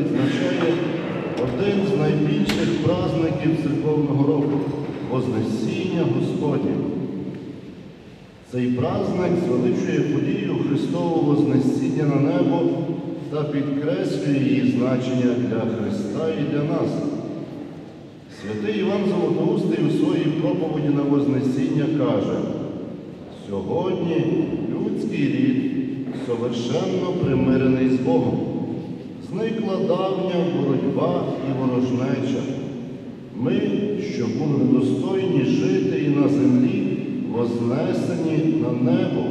Відзначає один з найбільших праздників церковного року Вознесіння Господнє. Цей праздник звеличує подію Христового Вознесіння на небо та підкреслює її значення для Христа і для нас. Святий Іван Золотоустий у своїй проповіді на Вознесіння каже, сьогодні людський рід совершенно примирений з Богом. Зникла давня боротьба і ворожнеча. Ми, що були недостойні жити і на землі, вознесені на небо.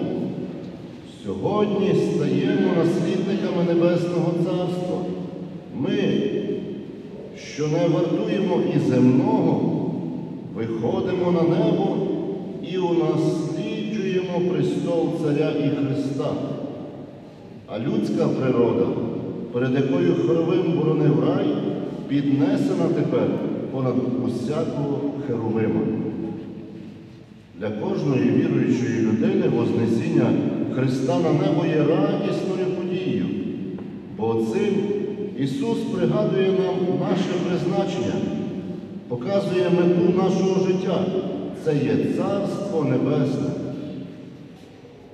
Сьогодні стаємо наслідниками Небесного Царства. Ми, що не вартуємо і земного, виходимо на небо і унасліджуємо престол Царя і Христа. А людська природа, перед якою хоровим боронив рай, піднесена тепер понад усякого херовима. Для кожної віруючої людини Вознесіння Христа на небо є радісною подією, бо цим Ісус пригадує нам наше призначення, показує мету нашого життя. Це є Царство Небесне.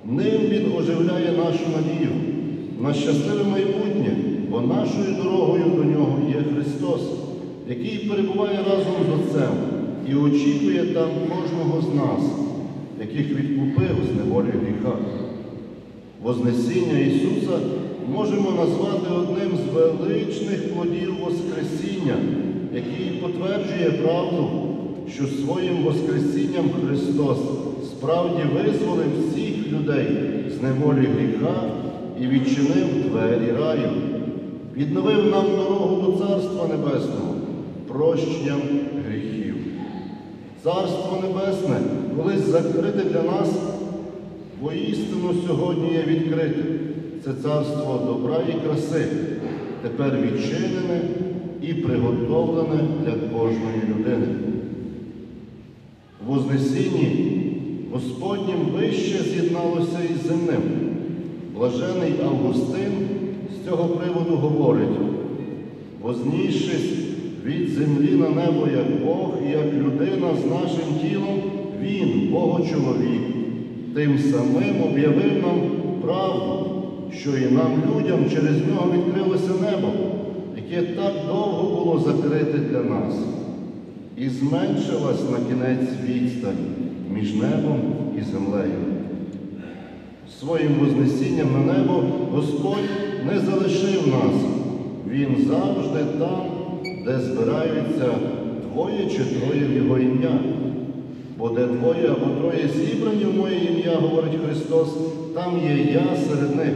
Ним Він оживляє нашу надію на щасливе майбутнє, бо нашою дорогою до нього є Христос, який перебуває разом з Отцем і очікує там кожного з нас, яких відкупив з неволі гріха. Вознесіння Ісуса можемо назвати одним з величних плодів Воскресіння, який потверджує правду, що своїм Воскресінням Христос справді визволив всіх людей з неволі гріха і відчинив двері раю, відновив нам дорогу до Царства Небесного, прощенням гріхів. Царство Небесне колись закрите для нас, воістину сьогодні є відкрите. Це царство добра і краси, тепер відчинене і приготовлене для кожної людини. У Вознесінні Господнім вище з'єдналося із земним. Блажений Августин цього приводу говорить, вознісшись від землі на небо як Бог і як людина з нашим тілом, Він, Богочоловік, тим самим об'явив нам правду, що і нам, людям, через нього відкрилося небо, яке так довго було закрите для нас, і зменшилась на кінець відстань між небом і землею. Своїм вознесінням на небо Господь не залишив нас. Він завжди там, де збираються двоє чи троє в Його ім'я. Бо де двоє або троє зібрані в моє ім'я, говорить Христос, там є я серед них.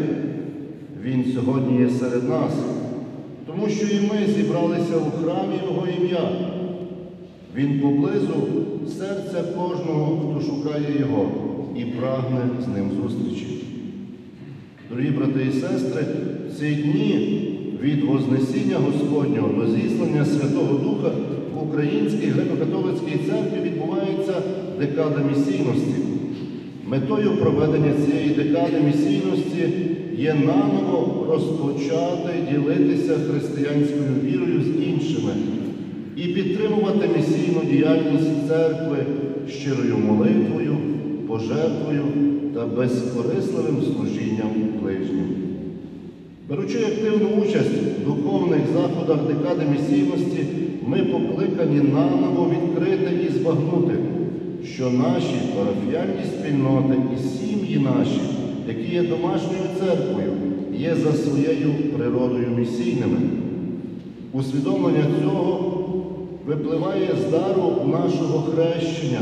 Він сьогодні є серед нас, тому що і ми зібралися у храмі Його ім'я. Він поблизу серця кожного, хто шукає Його і прагне з ним зустрічі. Дорогі брати і сестри, в ці дні від Вознесіння Господнього до зіслання Святого Духа в Українській греко-католицькій церкві відбувається декада місійності. Метою проведення цієї декади місійності є наново розпочати ділитися християнською вірою з іншими і підтримувати місійну діяльність церкви щирою молитвою, пожертвою та безкорисливим служінням ближнім. Беручи активну участь в духовних заходах декади місійності, ми покликані наново відкрити і збагнути, що наші парафіальні спільноти і сім'ї наші, які є домашньою церквою, є за своєю природою місійними. Усвідомлення цього випливає з дару нашого хрещення,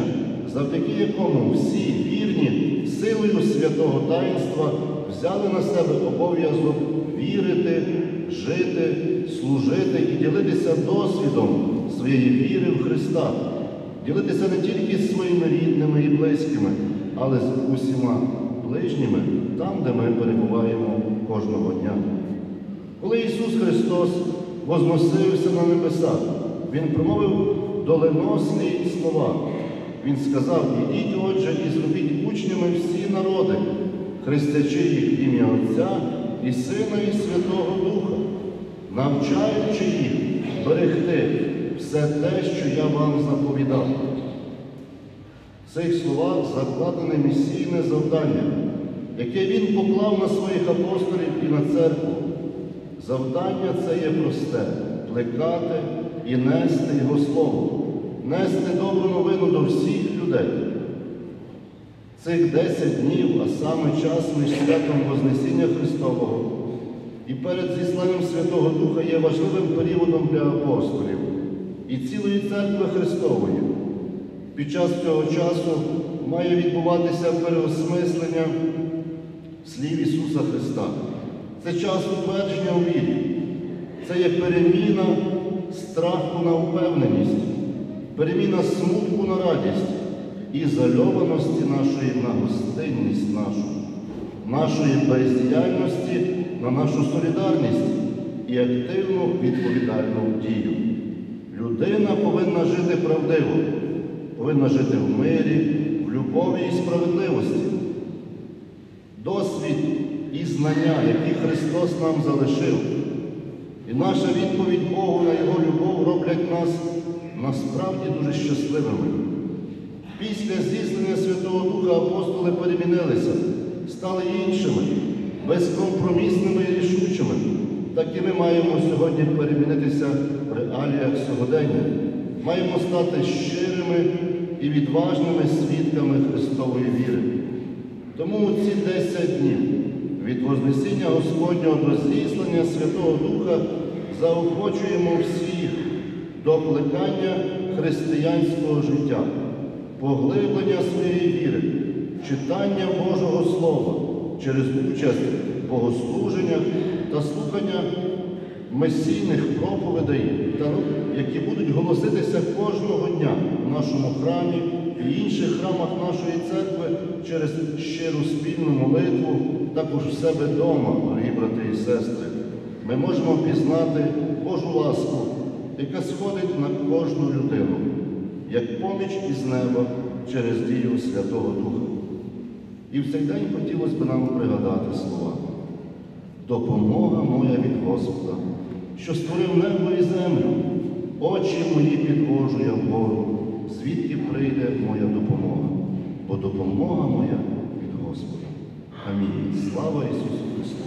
завдяки якому всі вірні силою святого таїнства взяли на себе обов'язок вірити, жити, служити і ділитися досвідом своєї віри в Христа, ділитися не тільки з своїми рідними і близькими, але з усіма ближніми там, де ми перебуваємо кожного дня. Коли Ісус Христос возносився на небеса, Він промовив доленосні слова. Він сказав, ідіть, отже, і зробіть учнями всі народи, хрестячи їх ім'я Отця і Сина, і Святого Духа, навчаючи їх берегти все те, що я вам заповідав. В цих словах закладене місійне завдання, яке він поклав на своїх апостолів і на церкву. Завдання це є просте плекати і нести Його Слово, нести добру новину до всіх людей. Цих 10 днів, а саме час між святом Вознесіння Христового і перед зісланням Святого Духа є важливим періодом для апостолів і цілої церкви Христової. Під час цього часу має відбуватися переосмислення слів Ісуса Христа. Це час утвердження у вірі. Це є переміна страху на впевненість, переміна смутку на радість і зальованості нашої на гостинність нашу, нашої бездіяльності на нашу солідарність і активну відповідальну дію. Людина повинна жити правдиво, повинна жити в мирі, в любові і справедливості. Досвід і знання, які Христос нам залишив, і наша відповідь Богу на Його любов роблять нас насправді дуже щасливими. Після зіслання Святого Духа апостоли перемінилися, стали іншими, безкомпромісними і рішучими. Так і ми маємо сьогодні перемінитися в реаліях сьогодення. Маємо стати щирими і відважними свідками Христової віри. Тому у ці 10 днів від Вознесіння Господнього до зіслання Святого Духа заохочуємо всіх до плекання християнського життя, поглиблення своєї віри, читання Божого Слова через участь в богослуженнях та слухання месійних проповідей, які будуть голоситися кожного дня в нашому храмі і інших храмах нашої церкви через щиру спільну молитву, також в себе вдома, дорогі брати і сестри. Ми можемо пізнати Божу ласку, яка сходить на кожну людину, як поміч із неба через дію Святого Духа. І в цей день хотілося б нам пригадати слова. Допомога моя від Господа, що створив небо і землю, очі мої підвожу я вгору, звідки прийде моя допомога, бо допомога моя від Господа. Амінь. Слава Ісусу Христу!